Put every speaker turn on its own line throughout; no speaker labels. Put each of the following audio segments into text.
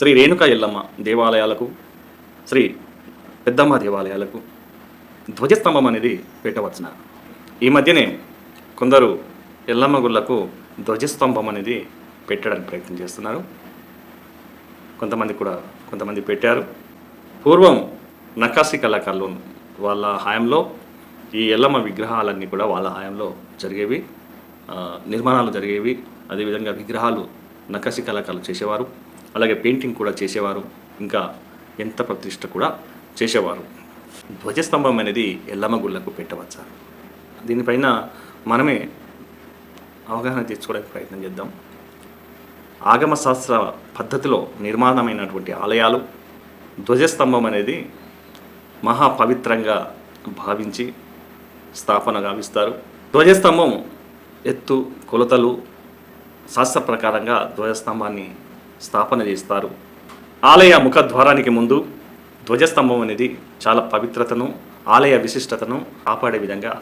శ్రీ రేణుక ఎల్లమ్మ దేవాలయాలకు శ్రీ పెద్దమ్మ దేవాలయాలకు ధ్వజస్తంభం అనేది పెట్టవచ్చున ఈ మధ్యనే కొందరు ఎల్లమ్మ గుళ్ళకు ధ్వజస్తంభం అనేది పెట్టడానికి ప్రయత్నం చేస్తున్నారు. కొంతమంది కూడా కొంతమంది పెట్టారు. పూర్వం నకాసి కళాకారులు వాళ్ళ హయాంలో ఈ ఎల్లమ్మ విగ్రహాలన్నీ కూడా వాళ్ళ హయాంలో జరిగేవి. నిర్మాణాలు జరిగేవి. అదేవిధంగా విగ్రహాలు నకసి కళాకారులు చేసేవారు. అలాగే పెయింటింగ్ కూడా చేసేవారు. ఇంకా ఎంత ప్రతిష్ట కూడా చేసేవారు. ధ్వజస్తంభం అనేది ఎల్లమ్మ గుళ్ళకు పెట్టవచ్చా దీనిపైన మనమే అవగాహన తెచ్చుకోవడానికి ప్రయత్నం చేద్దాం. ఆగమ శాస్త్ర పద్ధతిలో నిర్మాణమైనటువంటి ఆలయాలు ధ్వజస్తంభం అనేది మహా పవిత్రంగా భావించి స్థాపన గావిస్తారు. ధ్వజస్తంభం ఎత్తు కొలతలు శాస్త్ర ప్రకారంగా ధ్వజస్తంభాన్ని స్థాపన చేస్తారు. ఆలయ ముఖద్వారానికి ముందు ధ్వజస్తంభం అనేది చాలా పవిత్రతను ఆలయ విశిష్టతను కాపాడే విధంగా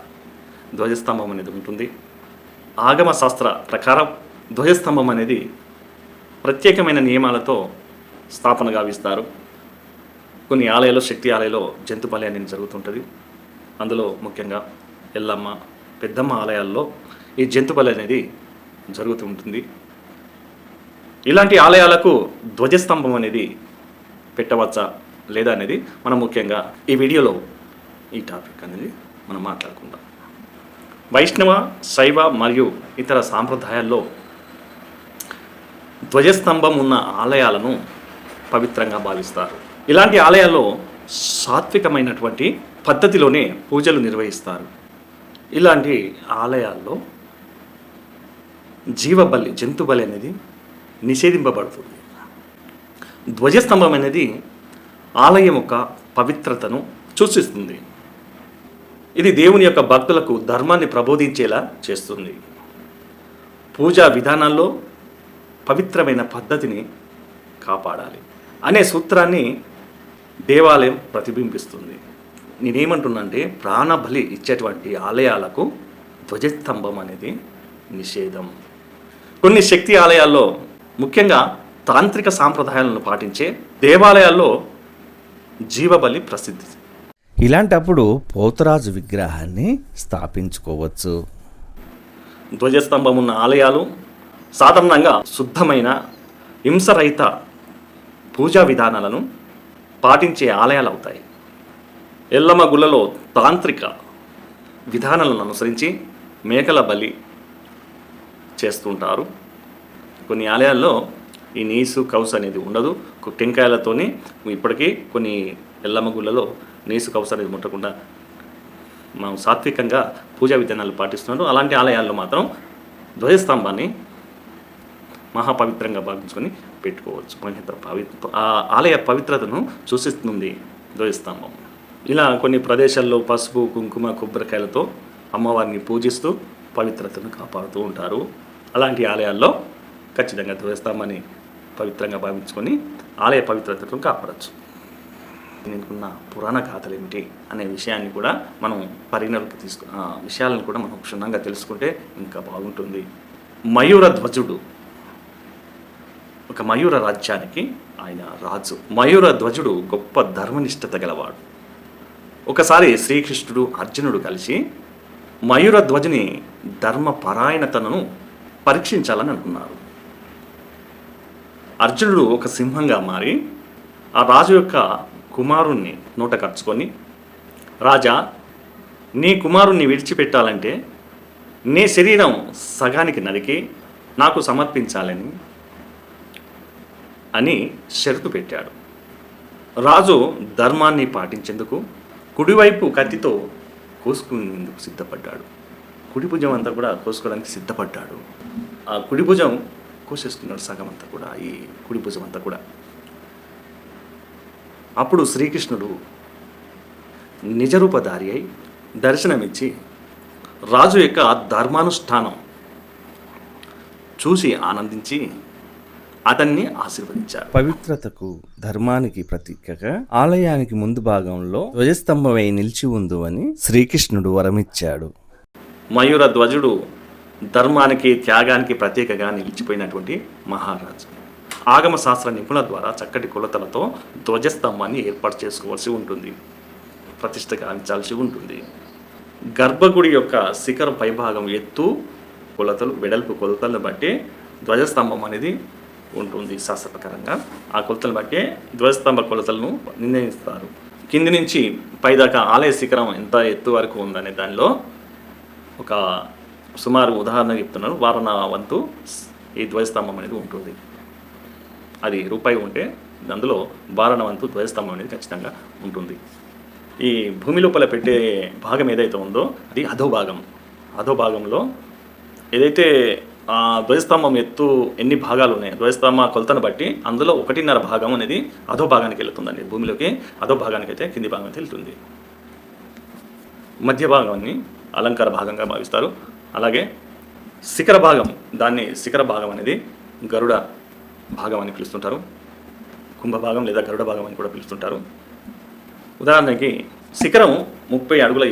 ధ్వజస్తంభం అనేది ఉంటుంది. ఆగమ శాస్త్ర ప్రకారం ధ్వజస్తంభం అనేది ప్రత్యేకమైన నియమాలతో స్థాపన గావిస్తారు. కొన్ని ఆలయాల్లో శక్తి ఆలయాల్లో జంతు బలి అనేది జరుగుతుంటుంది. అందులో ముఖ్యంగా ఎల్లమ్మ పెద్దమ్మ ఆలయాల్లో ఈ జంతు బలి అనేది జరుగుతూ ఉంటుంది. ఇలాంటి ఆలయాలకు ధ్వజస్తంభం అనేది పెట్టవచ్చా లేదా అనేది మనం ముఖ్యంగా ఈ వీడియోలో ఈ టాపిక్ అనేది మనం మాట్లాడుకుందాం. వైష్ణవ శైవ మరియు ఇతర సాంప్రదాయాల్లో ధ్వజస్తంభం ఉన్న ఆలయాలను పవిత్రంగా భావిస్తారు. ఇలాంటి ఆలయాల్లో సాత్వికమైనటువంటి పద్ధతిలోనే పూజలు నిర్వహిస్తారు. ఇలాంటి ఆలయాల్లో జీవబలి జంతుబలి అనేది నిషేధింపబడుతుంది. ధ్వజస్తంభం అనేది ఆలయం యొక్క పవిత్రతను సూచిస్తుంది. ఇది దేవుని యొక్క భక్తులకు ధర్మాన్ని ప్రబోధించేలా చేస్తుంది. పూజా విధానాల్లో పవిత్రమైన పద్ధతిని కాపాడాలి అనే సూత్రాన్ని దేవాలయం ప్రతిబింబిస్తుంది. నేనేమంటున్నానంటే ప్రాణబలి ఇచ్చేటువంటి ఆలయాలకు ధ్వజస్తంభం అనేది నిషేధం. కొన్ని శక్తి ఆలయాల్లో ముఖ్యంగా తాంత్రిక సాంప్రదాయాలను పాటించే దేవాలయాల్లో జీవబలి ప్రసిద్ధి.
ఇలాంటప్పుడు పోతరాజు విగ్రహాన్ని స్థాపించుకోవచ్చు.
ధ్వజస్తంభం ఉన్న ఆలయాలు సాధారణంగా శుద్ధమైన హింసరహిత పూజా విధానాలను పాటించే ఆలయాలు అవుతాయి ఎల్లమ్మ గుళ్ళలో తాంత్రిక విధానాలను అనుసరించి మేకల బలి చేస్తుంటారు. కొన్ని ఆలయాల్లో ఈ నీసు కౌస్ అనేది ఉండదు. టెంకాయలతోనే ఇప్పటికీ కొన్ని ఎల్లమ్మ గుళ్ళలో నీసు కౌస్ అనేది ముట్టకుండా మనం సాత్వికంగా పూజా విధానాలు పాటిస్తున్నారు. అలాంటి ఆలయాల్లో మాత్రం ధ్వజస్తంభాన్ని మహాపవిత్రంగా భావించుకొని పెట్టుకోవచ్చు. పవిత్ర పవిత్ర ఆ ఆలయ పవిత్రతను సూచిస్తుంది ధ్వజస్తంభం. ఇలా కొన్ని ప్రదేశాల్లో పసుపు కుంకుమ కొబ్బరికాయలతో అమ్మవారిని పూజిస్తూ పవిత్రతను కాపాడుతూ ఉంటారు. అలాంటి ఆలయాల్లో ఖచ్చితంగా ధ్వజస్తంభాన్ని పవిత్రంగా భావించుకొని ఆలయ పవిత్రతను కాపాడచ్చు. నేనుకున్న పురాణ గాథలు ఏమిటి అనే విషయాన్ని కూడా మనం పరిగణలోకి తీసుకు విషయాలను కూడా మనం క్షుణ్ణంగా తెలుసుకుంటే ఇంకా బాగుంటుంది. మయూర ధ్వజుడు. ఒక మయూర రాజ్యానికి ఆయన రాజు. మయూర ధ్వజుడు గొప్ప ధర్మనిష్టత గలవాడు. ఒకసారి శ్రీకృష్ణుడు అర్జునుడు కలిసి మయూర ధ్వజుని ధర్మపరాయణతను పరీక్షించాలని అనుకున్నారు. అర్జునుడు ఒక సింహంగా మారి ఆ రాజు యొక్క కుమారుణ్ణి నోట కరుచుకొని రాజా నీ కుమారుణ్ణి విడిచిపెట్టాలంటే నీ శరీరం సగానికి నరికి నాకు సమర్పించాలని అని షరతు పెట్టాడు. రాజు ధర్మాన్ని పాటించేందుకు కుడివైపు కత్తితో కోసుకునేందుకు సిద్ధపడ్డాడు. కుడి భుజం అంతా కూడా కోసుకోవడానికి సిద్ధపడ్డాడు. ఆ కుడి భుజం కోసేసుకున్నాడు సగం అంతా కూడా ఈ కుడి భుజం అంతా కూడా. అప్పుడు శ్రీకృష్ణుడు నిజరూపధారి అయి దర్శనమిచ్చి రాజు యొక్క ధర్మానుష్ఠానం చూసి ఆనందించి అతన్ని ఆశీర్వదించారు.
పవిత్రతకు ధర్మానికి ప్రతీకగా ఆలయానికి ముందు భాగంలో ధ్వజస్తంభమై నిలిచి ఉందు అని శ్రీకృష్ణుడు వరమిచ్చాడు.
మయూర ధ్వజుడు ధర్మానికి త్యాగానికి ప్రత్యేకగా నిలిచిపోయినటువంటి మహారాజు. ఆగమ శాస్త్ర నిపుణుల ద్వారా చక్కటి కొలతలతో ధ్వజస్తంభాన్ని ఏర్పాటు చేసుకోవాల్సి ఉంటుంది. ప్రతిష్ట గావించాల్సి ఉంటుంది. గర్భగుడి యొక్క శిఖర పైభాగం ఎత్తు కొలతలు వెడల్పు కొలతలను బట్టి ధ్వజస్తంభం అనేది ఉంటుంది శాస్త్ర ప్రకారంగా ఆ కొలతలు బట్టి ధ్వజస్తంభ కొలతలను నిర్ణయిస్తారు. కింది నుంచి పైదాకా ఆలయ శిఖరం ఎంత ఎత్తు వరకు ఉందనే దానిలో ఒక సుమారు ఉదాహరణ చెప్తున్నాను. వారణ వంతు ఈ ధ్వజస్తంభం అనేది ఉంటుంది. అది రూపాయి ఉంటే అందులో వారణ వంతు ధ్వజస్తంభం అనేది ఖచ్చితంగా ఉంటుంది. ఈ భూమి లోపల పెట్టే భాగం ఏదైతే ఉందో అది అధో భాగం. అధో భాగంలో ఏదైతే ఆ ధ్వజస్తంభం ఎత్తు ఎన్ని భాగాలు ఉన్నాయి ధ్వజస్తంభ కొలతను బట్టి అందులో ఒకటిన్నర భాగం అనేది అధో భాగానికి భూమిలోకి అధో భాగానికి అయితే కింది భాగం వెళ్తుంది. మధ్య భాగాన్ని అలంకార భాగంగా భావిస్తారు. అలాగే శిఖర భాగం దాన్ని శిఖర భాగం అనేది గరుడ భాగం అని పిలుస్తుంటారు. కుంభ భాగం లేదా గరుడ భాగం అని కూడా పిలుస్తుంటారు. ఉదాహరణకి శిఖరం ముప్పై అడుగుల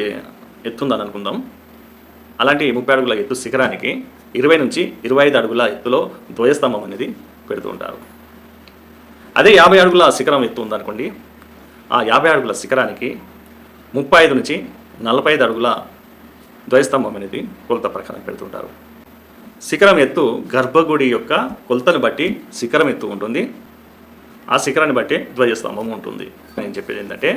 ఎత్తుందని అనుకుందాం. అలాంటి ముప్పై అడుగుల ఎత్తు శిఖరానికి ఇరవై నుంచి ఇరవై ఐదు అడుగుల ఎత్తులో ద్వయస్తంభం అనేది పెడుతూ ఉంటారు. అదే యాభై అడుగుల శిఖరం ఎత్తు ఉందనుకోండి. ఆ యాభై అడుగుల శిఖరానికి ముప్పై ఐదు నుంచి నలభై ఐదు అడుగుల ద్వయస్తంభం అనేది కొలత ప్రకారం పెడుతుంటారు. శిఖరం ఎత్తు గర్భగుడి యొక్క కొలతను బట్టి శిఖరం ఎత్తు ఉంటుంది. ఆ శిఖరాన్ని బట్టి ధ్వజస్తంభం ఉంటుంది. నేను చెప్పేది ఏంటంటే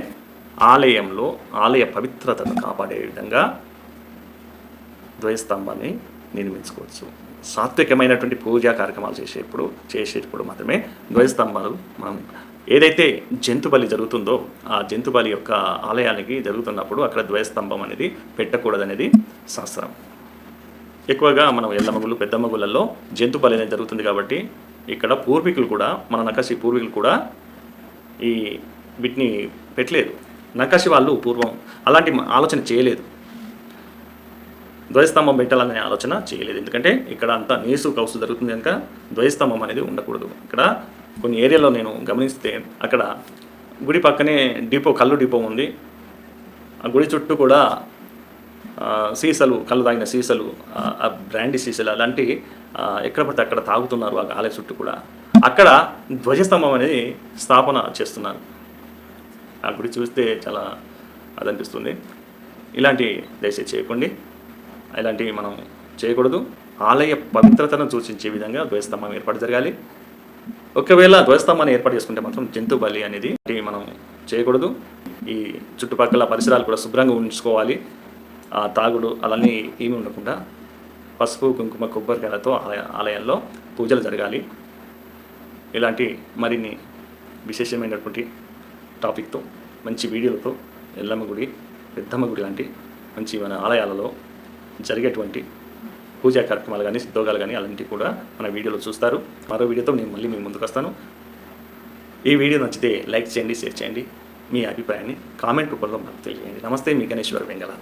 ఆలయంలో ఆలయ పవిత్రతను కాపాడే విధంగా ధ్వజస్తంభాన్ని నిర్మించుకోవచ్చు. సాత్వికమైనటువంటి పూజా కార్యక్రమాలు చేసేప్పుడు చేసేటప్పుడు మాత్రమే ధ్వజస్తంభాలు మనం ఏదైతే జంతు బలి జరుగుతుందో ఆ జంతు బలి యొక్క ఆలయానికి జరుగుతున్నప్పుడు అక్కడ ద్వయస్తంభం అనేది పెట్టకూడదనేది శాస్త్రం. ఎక్కువగా మనం ఎల్లమగులు పెద్దమగులలో జంతు బలి అనేది జరుగుతుంది కాబట్టి ఇక్కడ పూర్వీకులు కూడా మన నకాశి పూర్వీకులు కూడా ఈ వీటిని పెట్టలేదు. నకాశి వాళ్ళు పూర్వం అలాంటి ఆలోచన చేయలేదు. ద్వయస్తంభం పెట్టాలనే ఆలోచన చేయలేదు. ఎందుకంటే ఇక్కడ అంతా నీసు కౌసు జరుగుతుంది కనుక ద్వయస్తంభం అనేది ఉండకూడదు. ఇక్కడ కొన్ని ఏరియాలో నేను గమనిస్తే అక్కడ గుడి పక్కనే డిపో కళ్ళు డిపో ఉంది. ఆ గుడి చుట్టూ కూడా సీసలు సీసాలు కళ్ళు తాగిన సీసాలు ఆ, బ్రాండీ సీసాలు అలాంటి ఎక్కడ పడితే అక్కడ తాగుతున్నారు ఆ ఆలయ చుట్టూ కూడా. అక్కడ ధ్వజస్తంభం అనేది స్థాపన చేస్తున్నారు. ఆ గుడి చూస్తే చాలా అదనిపిస్తుంది. ఇలాంటి దయచేసి చేయకండి. ఇలాంటివి మనం చేయకూడదు. ఆలయ పవిత్రతను సూచించే విధంగా ధ్వజస్తంభం ఏర్పాటు జరగాలి. ఒకవేళ ధ్వజస్తంభాన్ని ఏర్పాటు చేసుకుంటే మాత్రం జంతు బలి అనేది మనం చేయకూడదు. ఈ చుట్టుపక్కల పరిసరాలు కూడా శుభ్రంగా ఉంచుకోవాలి. ఆ తాగుడు అలానే ఏమి ఉండకుండా పసుపు కుంకుమ కొబ్బరికాయలతో ఆలయ ఆలయంలో పూజలు జరగాలి. ఇలాంటి మరిన్ని విశేషమైనటువంటి టాపిక్తో మంచి వీడియోలతో ఎల్లమ్మ గుడి పెద్దమ్మ గుడి లాంటి మంచి మన ఆలయాలలో జరిగేటువంటి పూజా కార్యక్రమాలు కానీ సిద్ధోగాలు కానీ అలాంటివి కూడా మన వీడియోలో చూస్తారు. మరో వీడియోతో నేను మళ్ళీ మీ ముందుకు వస్తాను. ఈ వీడియో నచ్చితే లైక్ చేయండి షేర్ చేయండి. మీ అభిప్రాయాన్ని కామెంట్ రూపంలో మాకు తెలియజేయండి. నమస్తే మీ గణేశ్వర వెంగళ.